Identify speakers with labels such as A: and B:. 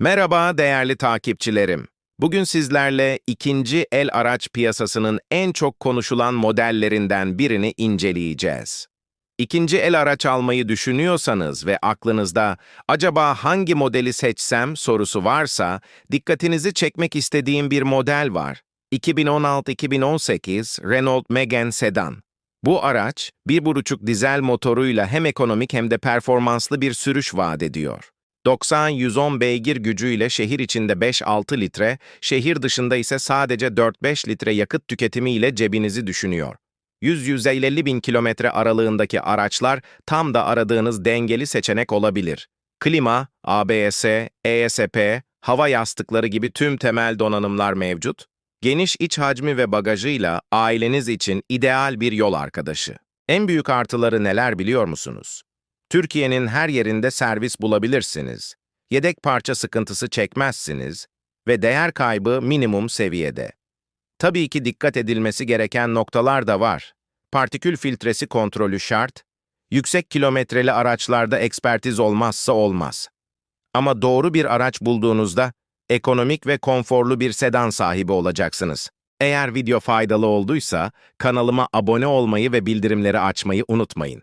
A: Merhaba değerli takipçilerim. Bugün sizlerle ikinci el araç piyasasının en çok konuşulan modellerinden birini inceleyeceğiz. İkinci el araç almayı düşünüyorsanız ve aklınızda acaba hangi modeli seçsem sorusu varsa dikkatinizi çekmek istediğim bir model var. 2016-2018 Renault Megane Sedan. Bu araç 1.5 dizel motoruyla hem ekonomik hem de performanslı bir sürüş vaat ediyor. 90-110 beygir gücüyle şehir içinde 5-6 litre, şehir dışında ise sadece 4-5 litre yakıt tüketimiyle cebinizi düşünüyor. 100-150 bin kilometre aralığındaki araçlar tam da aradığınız dengeli seçenek olabilir. Klima, ABS, ESP, hava yastıkları gibi tüm temel donanımlar mevcut. Geniş iç hacmi ve bagajıyla aileniz için ideal bir yol arkadaşı. En büyük artıları neler biliyor musunuz? Türkiye'nin her yerinde servis bulabilirsiniz. Yedek parça sıkıntısı çekmezsiniz ve değer kaybı minimum seviyede. Tabii ki dikkat edilmesi gereken noktalar da var. Partikül filtresi kontrolü şart, yüksek kilometreli araçlarda ekspertiz olmazsa olmaz. Ama doğru bir araç bulduğunuzda ekonomik ve konforlu bir sedan sahibi olacaksınız. Eğer video faydalı olduysa kanalıma abone olmayı ve bildirimleri açmayı unutmayın.